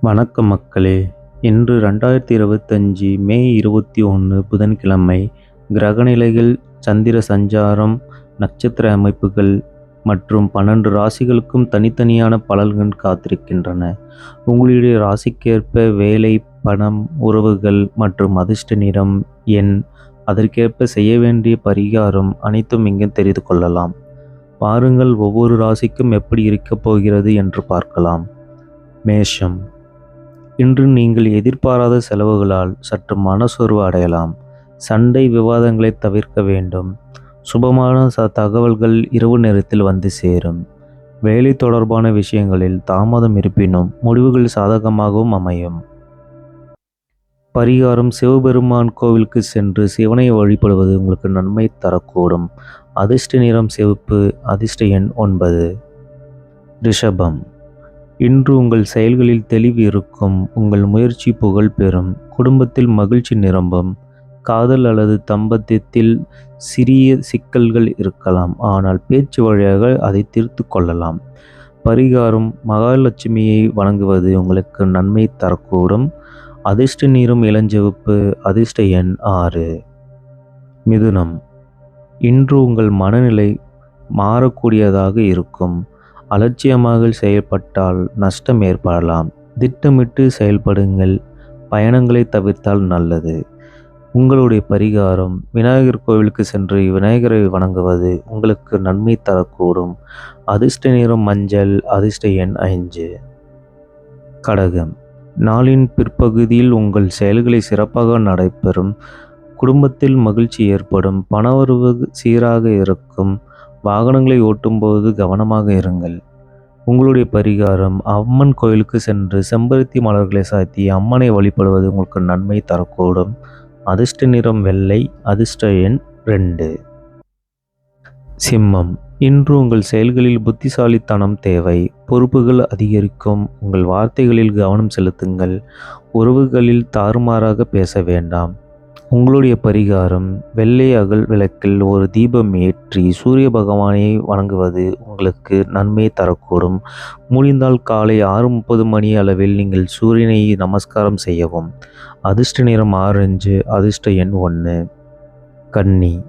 வணக்கம் மக்களே. இன்று ரெண்டாயிரத்தி இருபத்தஞ்சி மே இருபத்தி ஒன்று புதன்கிழமை கிரகநிலைகள் சந்திர சஞ்சாரம் நட்சத்திர அமைப்புகள் மற்றும் பன்னெண்டு ராசிகளுக்கும் தனித்தனியான பலன்கள் காத்திருக்கின்றன. உங்களுடைய ராசிக்கேற்ப வேலை பணம் உறவுகள் மற்றும் அதிர்ஷ்ட நிறம் எண் அதற்கேற்ப செய்ய வேண்டிய பரிகாரம் அனைத்தும் இங்கே தெரிந்து கொள்ளலாம். பாருங்கள் ஒவ்வொரு ராசிக்கும் எப்படி இருக்கப் போகிறது என்று பார்க்கலாம். மேஷம். இன்று நீங்கள் எதிர்பாராத செலவுகளால் சற்று மனசோர்வு அடையலாம். சண்டை விவாதங்களை தவிர்க்க வேண்டும். சுபமான ச தகவல்கள் இரவு நேரத்தில் வந்து சேரும். வேலை தொடர்பான விஷயங்களில் தாமதம் இருப்பினும் முடிவுகள் சாதகமாகவும் அமையும். பரிகாரம் சிவபெருமான் கோவிலுக்கு சென்று சிவனை வழிபடுவது உங்களுக்கு நன்மை தரக்கூடும். அதிர்ஷ்ட நிறம் சிவப்பு அதிர்ஷ்ட எண் ஒன்பது. ரிஷபம். இன்று உங்கள் செயல்களில் தெளிவு இருக்கும் உங்கள் முயற்சி புகழ் பெறும். குடும்பத்தில் மகிழ்ச்சி நிரம்பும். காதல் அல்லது தம்பத்தியத்தில் சிறிய சிக்கல்கள் இருக்கலாம் ஆனால் பேச்சு வழியாக அதை தீர்த்து கொள்ளலாம். பரிகாரம் மகாலட்சுமியை வணங்குவது உங்களுக்கு நன்மை தரக்கூடும். அதிர்ஷ்ட நீரும் இளஞ்சிவப்பு அதிர்ஷ்ட எண் ஆறு. மிதுனம். இன்று உங்கள் மனநிலை மாறக்கூடியதாக இருக்கும். அலட்சியமாக செயல்பட்டால் நஷ்டம் ஏற்படலாம். திட்டமிட்டு செயல்படுங்கள். பயணங்களை தவிர்த்தால் நல்லது. உங்களுடைய பரிகாரம் விநாயகர் கோவிலுக்கு சென்று விநாயகரை வணங்குவது உங்களுக்கு நன்மை தரக்கூடும். அதிர்ஷ்ட நிறம் மஞ்சள் அதிர்ஷ்ட எண் ஐந்து. கடகம். நாளின் பிற்பகுதியில் உங்கள் செயல்களை சிறப்பாக நடைபெறும். குடும்பத்தில் மகிழ்ச்சி ஏற்படும். பணவரவு சீராக இருக்கும். வாகனங்களை ஓட்டும்போது கவனமாக இருங்கள். உங்களுடைய பரிகாரம் அம்மன் கோயிலுக்கு சென்று செம்பருத்தி மலர்களை சாத்தி அம்மனை வழிபடுவது உங்களுக்கு நன்மை தரக்கூடும். அதிர்ஷ்ட நிறம் வெள்ளை அதிர்ஷ்ட எண் ரெண்டு. சிம்மம் இன்று உங்கள் செயல்களில் புத்திசாலித்தனம் தேவை. பொறுப்புகள் அதிகரிக்கும். உங்கள் வார்த்தைகளில் கவனம் செலுத்துங்கள். உறவுகளில் தாறுமாறாக பேச வேண்டாம். உங்களுடைய பரிகாரம் வெள்ளை அகல் விளக்கில் ஒரு தீபம் ஏற்றி சூரிய பகவானை வணங்குவது உங்களுக்கு நன்மை தரக்கூடும். முடிந்தால் காலை ஆறு முப்பது மணி அளவில் நீங்கள் சூரியனை நமஸ்காரம் செய்யவும். அதிர்ஷ்ட நிறம் ஆரஞ்சு அதிர்ஷ்ட எண் ஒன்று கன்னி.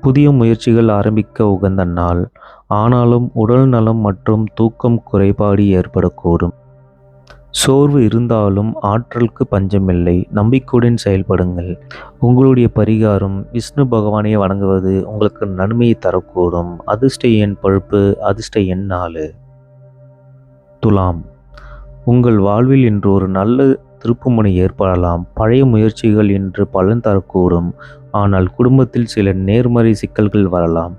புதிய முயற்சிகள் ஆரம்பிக்க உகந்த நாள். ஆனாலும் உடல் நலம் மற்றும் தூக்கம் குறைபாடு ஏற்படக்கூடும். சோர்வு இருந்தாலும் ஆற்றலுக்கு பஞ்சமில்லை. நம்பிக்கையுடன் செயல்படுங்கள். உங்களுடைய பரிகாரம் விஷ்ணு பகவானை வணங்குவது உங்களுக்கு நன்மையை தரக்கூடும். அதிர்ஷ்ட எண் பழுப்பு அதிர்ஷ்ட எண் நாலு. துலாம். உங்கள் வாழ்வில் இன்று ஒரு நல்ல திருப்புமுனை ஏற்படலாம். பழைய முயற்சிகள் இன்று பலன் தரக்கூடும். ஆனால் குடும்பத்தில் சில நேர்மறை சிக்கல்கள் வரலாம்.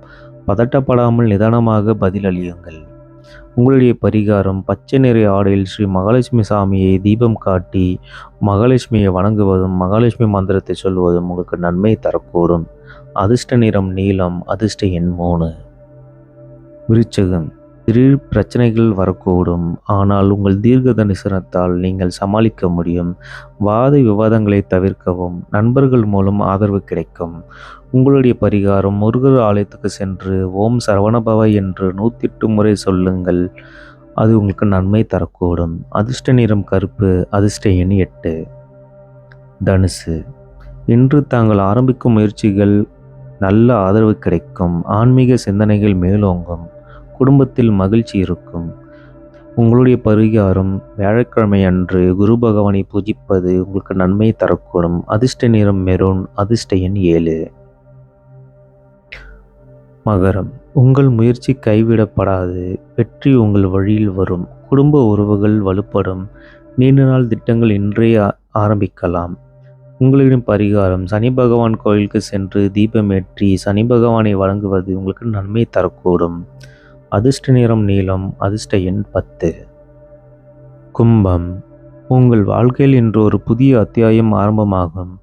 பதட்டப்படாமல் நிதானமாக பதிலளியுங்கள். உங்களுடைய பரிகாரம் பச்சை நிறை ஆடையில் ஸ்ரீ மகாலட்சுமி சாமியை தீபம் காட்டி மகாலட்சுமியை வணங்குவதும் மகாலட்சுமி மந்திரத்தை சொல்வதும் உங்களுக்கு நன்மை தரக்கூடும். அதிர்ஷ்ட நிறம் நீளம் அதிர்ஷ்ட எண் மூணு. விருச்சகம். திடீர் பிரச்சனைகள் வரக்கூடும். ஆனால் உங்கள் தீர்க்க தரிசனத்தால் நீங்கள் சமாளிக்க முடியும். வாத விவாதங்களை தவிர்க்கவும் நண்பர்கள் மூலம் ஆதரவு கிடைக்கும். உங்களுடைய பரிகாரம் முருகர் ஆலயத்துக்கு சென்று ஓம் சரவணபவ என்று நூற்றி எட்டு முறை சொல்லுங்கள். அது உங்களுக்கு நன்மை தரக்கூடும். அதிர்ஷ்ட நிறம் கருப்பு அதிர்ஷ்ட எண் எட்டு. தனுசு. இன்று தாங்கள் ஆரம்பிக்கும் முயற்சிகள் நல்ல ஆதரவு கிடைக்கும். ஆன்மீக சிந்தனைகள் மேலோங்கும். குடும்பத்தில் மகிழ்ச்சி இருக்கும். உங்களுடைய பரிகாரம் வியாழக்கிழமை அன்று குரு பகவானை பூஜிப்பது உங்களுக்கு நன்மை தரக்கூடும். அதிர்ஷ்ட நிறம் மெரூன் அதிர்ஷ்ட எண் ஏழு. மகரம். உங்கள் முயற்சி கைவிடப்படாது. வெற்றி உங்கள் வழியில் வரும். குடும்ப உறவுகள் வலுப்படும். நீண்ட நாள் திட்டங்கள் இன்றே ஆரம்பிக்கலாம். உங்களிடம் பரிகாரம். சனி பகவான் கோயிலுக்கு சென்று தீபமேற்றி சனி பகவானை வழங்குவது உங்களுக்கு நன்மை தரக்கூடும். அதிர்ஷ்ட நிறம் நீளம் அதிர்ஷ்ட எண் பத்து. கும்பம். உங்கள் வாழ்க்கையில் இன்று ஒரு புதிய அத்தியாயம் ஆரம்பமாகும்.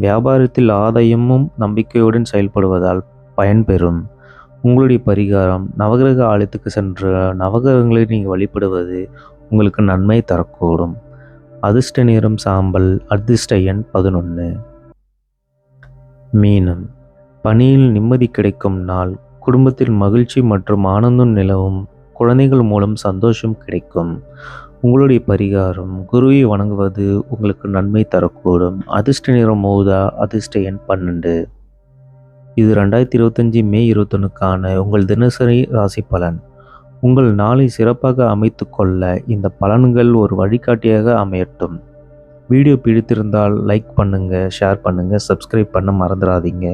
வியாபாரத்தில் ஆதாயமும் நம்பிக்கையுடன் செயல்படுவதால் பயன்பெறும். உங்களுடைய பரிகாரம் நவகிரக ஆலயத்துக்கு சென்று நவகிரகங்களை நீங்கள் வழிபடுவது உங்களுக்கு நன்மை தரக்கூடும். அதிர்ஷ்ட நிறம் சாம்பல் அதிர்ஷ்ட எண் பதினொன்று மீனம். பணியில் நிம்மதி கிடைக்கும் நாள் குடும்பத்தில் மகிழ்ச்சி மற்றும் ஆனந்தம் நிலவும் குழந்தைகள் மூலம் சந்தோஷம் கிடைக்கும். உங்களுடைய பரிகாரம் குருவை வணங்குவது உங்களுக்கு நன்மை தரக்கூடும். அதிர்ஷ்ட நிறம் மோதா அதிர்ஷ்ட எண் பன்னெண்டு. இது ரெண்டாயிரத்தி இருபத்தஞ்சி மே இருபத்தொன்னுக்கான உங்கள் தினசரி ராசி பலன். உங்கள் நாளை சிறப்பாக அமைத்து கொள்ள இந்த பலன்கள் ஒரு வழிகாட்டியாக அமையட்டும். வீடியோ பிடித்திருந்தால் லைக் பண்ணுங்கள் ஷேர் பண்ணுங்கள் சப்ஸ்கிரைப் பண்ண மறந்துடாதீங்க.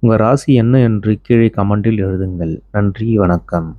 உங்கள் ராசி என்ன என்று கீழே கமெண்டில் எழுதுங்கள். நன்றி வணக்கம்.